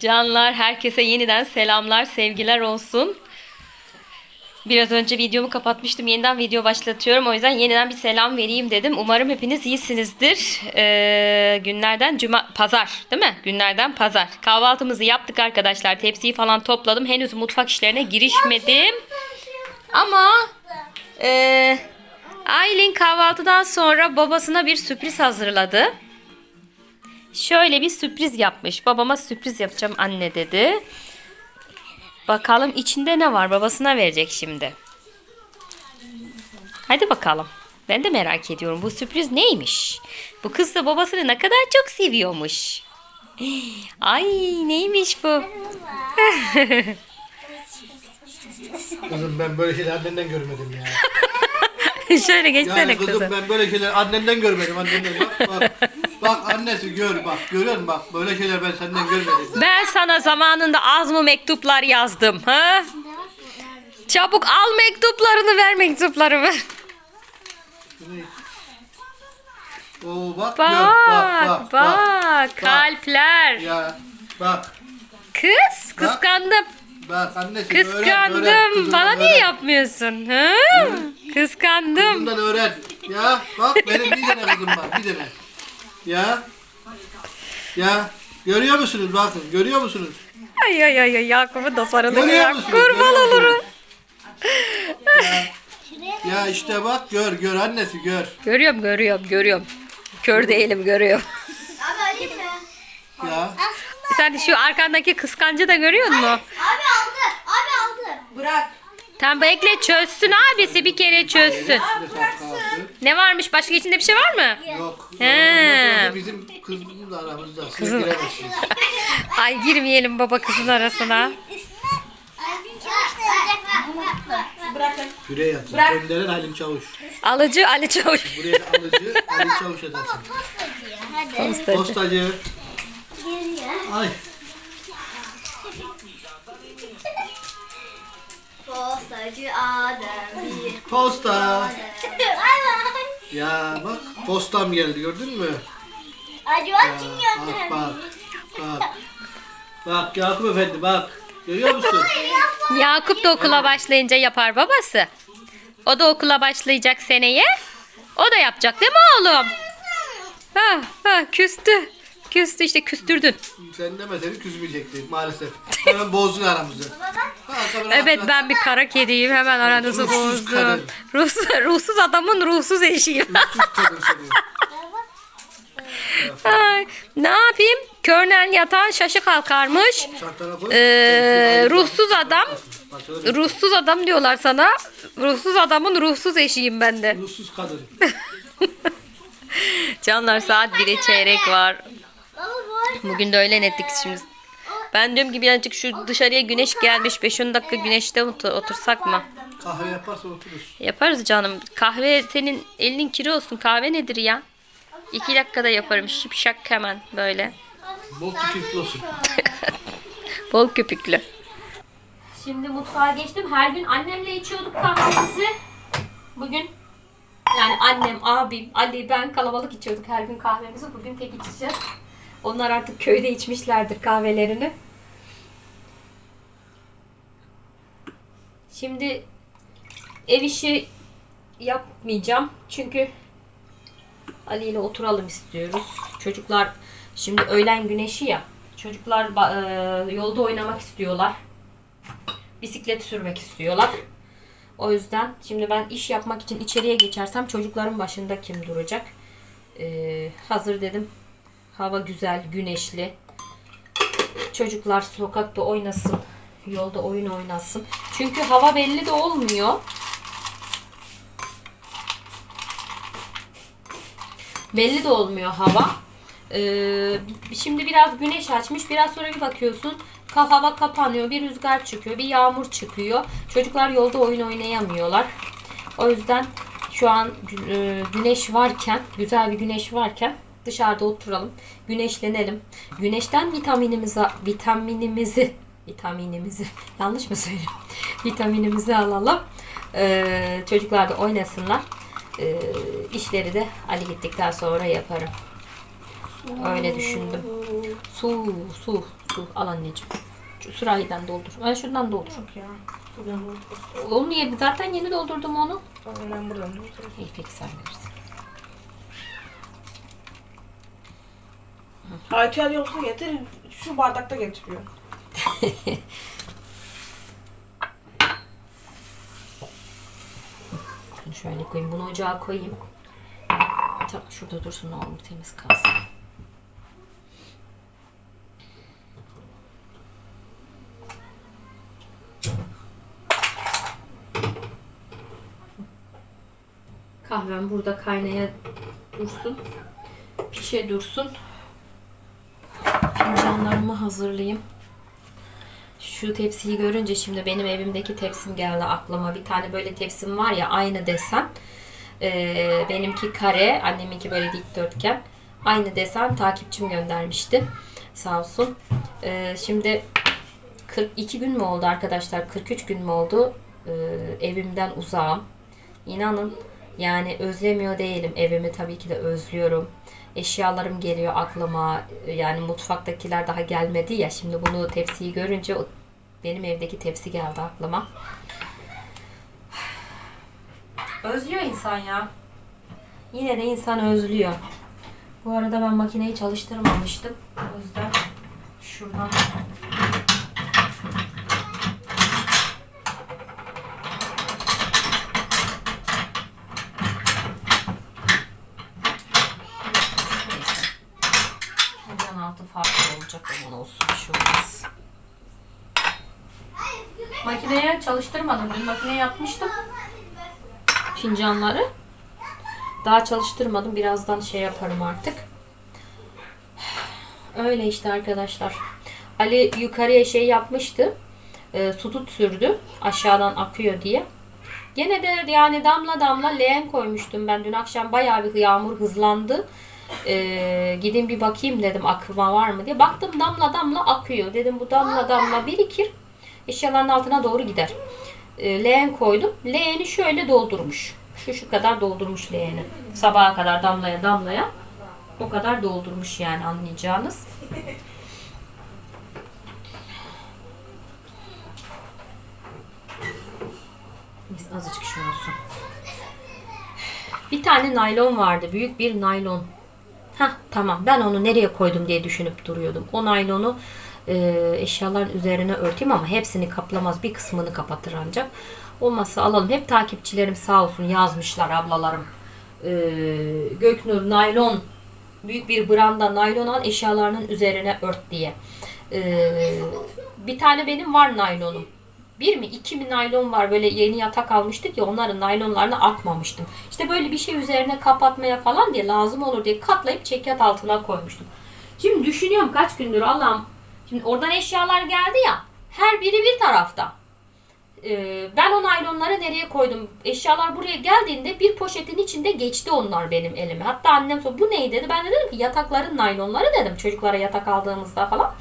Canlar herkese yeniden selamlar, sevgiler olsun. Biraz önce videomu kapatmıştım. Yeniden video başlatıyorum. O yüzden yeniden bir selam vereyim dedim. Umarım hepiniz iyisinizdir. Ee, günlerden cuma pazar, değil mi? Günlerden pazar. Kahvaltımızı yaptık arkadaşlar. Tepsiyi falan topladım. Henüz mutfak işlerine girişmedim. Ama e, Aylin kahvaltıdan sonra babasına bir sürpriz hazırladı. Şöyle bir sürpriz yapmış. Babama sürpriz yapacağım anne dedi. Bakalım içinde ne var? Babasına verecek şimdi. Hadi bakalım. Ben de merak ediyorum. Bu sürpriz neymiş? Bu kız da babasını ne kadar çok seviyormuş. Ay neymiş bu? Kızım ben böyle şeyler annenden görmedim ya. Şöyle geçsene Yani kızım kızım. ben böyle şeyler annemden görmedim annemden. Bak bak. Bak annesi gör bak. Görüyor musun bak. Böyle şeyler ben senden görmedim. Ben sana zamanında az mı mektuplar yazdım ha? Çabuk al mektuplarını ver mektuplarımı. Oo bak Bak gör. bak bak, kalpler. Ya bak. Kız kıskandım. Bak annesi öğren. Kıskandım. öğren. Kızımdan Bana niye öğren. yapmıyorsun? Ha? Kıskandım. Kızımdan öğren. Ya bak benim bir tane kızım var. Bir tane. Ya. Ya. Görüyor musunuz bakın. Görüyor musunuz? Ay ay ay ay Yakup'u da sarılır Görüyor ya. musunuz? Kurban Görüyor olurum. Ya işte bak gör gör annesi gör. Görüyorum görüyorum görüyorum. Kör değilim görüyorum. Abi alayım mı? Ya. Sen şu arkandaki kıskancı da görüyor musun? Abi aldı. Abi aldı. Bırak. Tam bekle çözsün abisi bir kere çözsün. Ne varmış? Başka içinde bir şey var mı? Yok. He. Bizim kızımız da aramızda. Giremezsiniz. Ay girmeyelim baba kızın arasına. Bırakın. Küre yatsın. Bırak. Gönderen Halim Çavuş. Alıcı Ali Çavuş. Buraya da alıcı Ali Çavuş edersin. Hadi. Postacı. Ay. Postacı Adem bir Posta. Ya bak postam geldi gördün mü? Acaba Ya, kim bak göndermiş? bak. Bak. Bak Yakup Efendi bak. Görüyor musun? Yakup da okula başlayınca yapar babası. O da okula başlayacak seneye. O da yapacak değil mi oğlum? Ha, ha küstü. Küstü işte küstürdün. Sen demesen küsmeyecektin maalesef. Hemen bozdun aramızı. Ha, kamera Evet ben bir kara kediyim hemen aranızı Ruhsuz bozdum. kadın. Ruhsuz, ruhsuz adamın ruhsuz eşiyim. Ruhsuz kadın seni. Ay, ne yapayım? Körnen yatan şaşı kalkarmış. Koy. Ee, ruhsuz adam. Şöyle. Ruhsuz adam diyorlar sana. Ruhsuz adamın ruhsuz eşiyim ben de. Ruhsuz kadın. Canlar saat 1'e çeyrek var. Bugün de öğlen ettik şimdi. Ben diyorum ki birazcık şu dışarıya güneş gelmiş. 5-10 dakika güneşte otur- otursak mı? Kahve yaparsa otururuz. Yaparız canım. Kahve senin elinin kiri olsun. Kahve nedir ya? 2 dakikada yaparım. Şipşak hemen böyle. Bol tükürüklü olsun. Bol köpüklü. Şimdi mutfağa geçtim. Her gün annemle içiyorduk kahvemizi. Bugün yani annem, abim, Ali, ben kalabalık içiyorduk her gün kahvemizi. Bugün tek içeceğiz. Onlar artık köyde içmişlerdir kahvelerini. Şimdi ev işi yapmayacağım. Çünkü Ali ile oturalım istiyoruz. Çocuklar şimdi öğlen güneşi ya. Çocuklar e, yolda oynamak istiyorlar. Bisiklet sürmek istiyorlar. O yüzden şimdi ben iş yapmak için içeriye geçersem çocukların başında kim duracak? Ee, hazır dedim. Hava güzel, güneşli. Çocuklar sokakta oynasın. Yolda oyun oynasın. Çünkü hava belli de olmuyor. Belli de olmuyor hava. Ee, şimdi biraz güneş açmış. Biraz sonra bir bakıyorsun hava kapanıyor. Bir rüzgar çıkıyor. Bir yağmur çıkıyor. Çocuklar yolda oyun oynayamıyorlar. O yüzden şu an e, güneş varken, güzel bir güneş varken dışarıda oturalım. Güneşlenelim. Güneşten vitaminimizi vitaminimizi vitaminimizi yanlış mı söylüyorum? Vitaminimizi alalım. Ee, çocuklar da oynasınlar. Ee, işleri de Ali gittikten sonra yaparım. Öyle düşündüm. Su, su, su. Al anneciğim. Şu sürahiden doldur. Ben şundan doldur. Yok ya. Onu yedi. Zaten yeni doldurdum onu. Ben buradan doldururum. İyi peki sen bilirsin. Ayçel yoksa getir. Şu bardakta getiriyor. Şöyle koyayım. Bunu ocağa koyayım. Tamam şurada dursun ne olur temiz kalsın. Kahvem burada kaynaya dursun. Pişe dursun. Fincanlarımı hazırlayayım. Şu tepsiyi görünce şimdi benim evimdeki tepsim geldi aklıma. Bir tane böyle tepsim var ya aynı desen. Ee, benimki kare, anneminki böyle dikdörtgen. Aynı desen takipçim göndermişti. Sağ olsun. Ee, şimdi 42 gün mü oldu arkadaşlar? 43 gün mü oldu? Ee, evimden uzağım. İnanın yani özlemiyor değilim. Evimi tabii ki de özlüyorum. Eşyalarım geliyor aklıma. Yani mutfaktakiler daha gelmedi ya. Şimdi bunu tepsiyi görünce benim evdeki tepsi geldi aklıma. Özlüyor insan ya. Yine de insan özlüyor. Bu arada ben makineyi çalıştırmamıştım. O yüzden şuradan Neyse. Yan altı farklı olacak ama olsun bir şey olmaz. Makineye çalıştırmadım. Dün makineye yapmıştım. Fincanları. Daha çalıştırmadım. Birazdan şey yaparım artık. Öyle işte arkadaşlar. Ali yukarıya şey yapmıştı. E, su tut sürdü. Aşağıdan akıyor diye. Gene de yani damla damla leğen koymuştum ben. Dün akşam bayağı bir yağmur hızlandı. E, gidin bir bakayım dedim akıma var mı diye. Baktım damla damla akıyor. Dedim bu damla damla birikir. Eşyaların altına doğru gider. E, leğen koydum. Leğeni şöyle doldurmuş. Şu şu kadar doldurmuş leğeni. Sabaha kadar damlaya damlaya. O kadar doldurmuş yani anlayacağınız. Azıcık şey olsun. Bir tane naylon vardı. Büyük bir naylon. Hah tamam ben onu nereye koydum diye düşünüp duruyordum. O naylonu e, eşyaların üzerine örteyim ama hepsini kaplamaz. Bir kısmını kapatır ancak. Olmazsa alalım. Hep takipçilerim sağ olsun yazmışlar ablalarım. E, Göknur naylon büyük bir branda naylon al eşyalarının üzerine ört diye. E, bir tane benim var naylonum. Bir mi iki mi naylon var böyle yeni yatak almıştık ya onların naylonlarını atmamıştım. İşte böyle bir şey üzerine kapatmaya falan diye lazım olur diye katlayıp çekyat altına koymuştum. Şimdi düşünüyorum kaç gündür Allah'ım. Şimdi oradan eşyalar geldi ya her biri bir tarafta. Ee, ben o naylonları nereye koydum? Eşyalar buraya geldiğinde bir poşetin içinde geçti onlar benim elime. Hatta annem sordu bu neydi dedi. Ben de dedim ki yatakların naylonları dedim çocuklara yatak aldığımızda falan.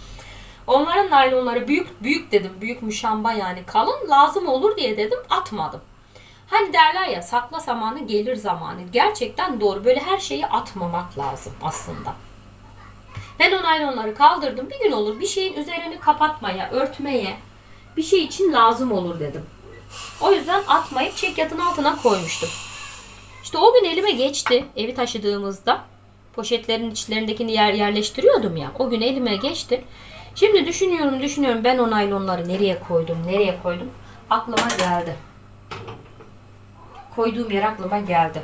Onların naylonları büyük büyük dedim. Büyük müşamba yani kalın lazım olur diye dedim atmadım. Hani derler ya sakla zamanı gelir zamanı. Gerçekten doğru. Böyle her şeyi atmamak lazım aslında. Ben o naylonları kaldırdım. Bir gün olur bir şeyin üzerini kapatmaya, örtmeye bir şey için lazım olur dedim. O yüzden atmayıp çekyatın altına koymuştum. İşte o gün elime geçti evi taşıdığımızda. Poşetlerin içlerindekini yer yerleştiriyordum ya. O gün elime geçti. Şimdi düşünüyorum düşünüyorum ben o naylonları nereye koydum nereye koydum. Aklıma geldi. Koyduğum yer aklıma geldi.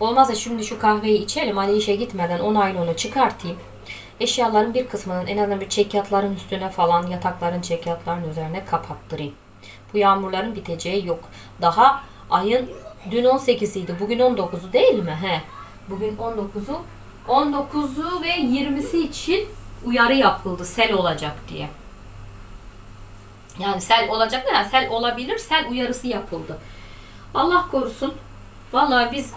Olmazsa şimdi şu kahveyi içelim Ali işe gitmeden o naylonu çıkartayım. Eşyaların bir kısmının en azından bir çekyatların üstüne falan yatakların çekyatların üzerine kapattırayım. Bu yağmurların biteceği yok. Daha ayın dün 18'iydi. Bugün 19'u değil mi? He. Bugün 19'u. 19'u ve 20'si için uyarı yapıldı sel olacak diye. Yani sel olacak ne? Yani sel olabilir. Sel uyarısı yapıldı. Allah korusun. Vallahi biz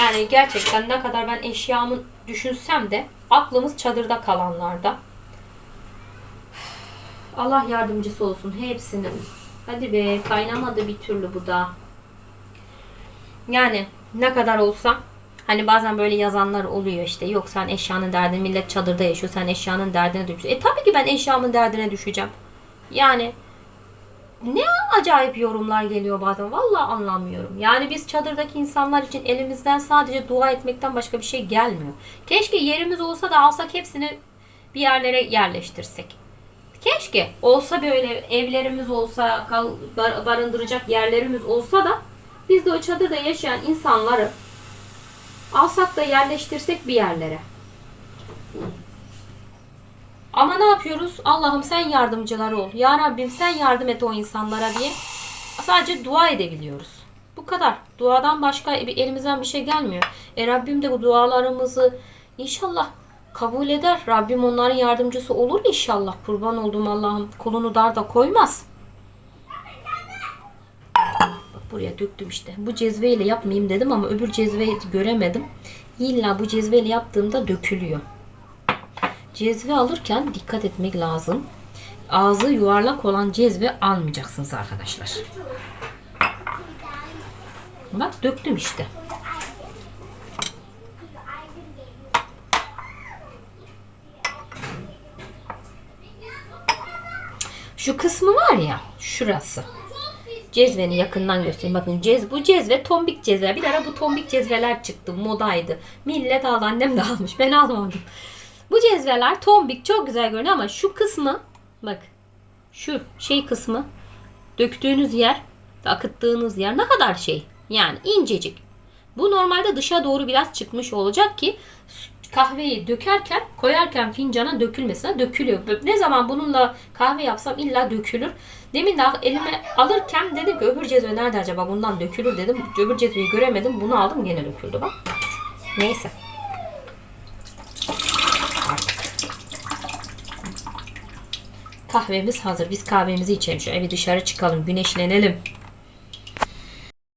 yani gerçekten ne kadar ben eşyamı düşünsem de aklımız çadırda kalanlarda. Allah yardımcısı olsun hepsinin. Hadi be kaynamadı bir türlü bu da. Yani ne kadar olsa Hani bazen böyle yazanlar oluyor işte. Yok sen eşyanın derdini millet çadırda yaşıyor. Sen eşyanın derdine düşüyorsun. E tabii ki ben eşyamın derdine düşeceğim. Yani ne acayip yorumlar geliyor bazen. Vallahi anlamıyorum. Yani biz çadırdaki insanlar için elimizden sadece dua etmekten başka bir şey gelmiyor. Keşke yerimiz olsa da alsak hepsini bir yerlere yerleştirsek. Keşke olsa böyle evlerimiz olsa, barındıracak yerlerimiz olsa da biz de o çadırda yaşayan insanları alsak da yerleştirsek bir yerlere. Ama ne yapıyoruz? Allah'ım sen yardımcıları ol. Ya Rabbim sen yardım et o insanlara diye sadece dua edebiliyoruz. Bu kadar. Duadan başka elimizden bir şey gelmiyor. E Rabbim de bu dualarımızı inşallah kabul eder. Rabbim onların yardımcısı olur inşallah. Kurban olduğum Allah'ım kolunu dar da koymaz. Bak buraya döktüm işte. Bu cezveyle yapmayayım dedim ama öbür cezveyi göremedim. İlla bu cezveyle yaptığımda dökülüyor. Cezve alırken dikkat etmek lazım. Ağzı yuvarlak olan cezve almayacaksınız arkadaşlar. Bak döktüm işte. Şu kısmı var ya, şurası. Cezveni yakından göstereyim. Bakın cez, bu cezve tombik cezve. Bir ara bu tombik cezveler çıktı. Modaydı. Millet aldı. Annem de almış. Ben almadım. Bu cezveler tombik çok güzel görünüyor ama şu kısmı bak şu şey kısmı döktüğünüz yer akıttığınız yer ne kadar şey yani incecik. Bu normalde dışa doğru biraz çıkmış olacak ki kahveyi dökerken koyarken fincana dökülmesine dökülüyor. Ne zaman bununla kahve yapsam illa dökülür. Demin de elime alırken dedim ki öbür cezve nerede acaba bundan dökülür dedim. Öbür cezveyi göremedim bunu aldım gene döküldü bak. Neyse. Kahvemiz hazır. Biz kahvemizi içelim. Şöyle bir dışarı çıkalım. Güneşlenelim.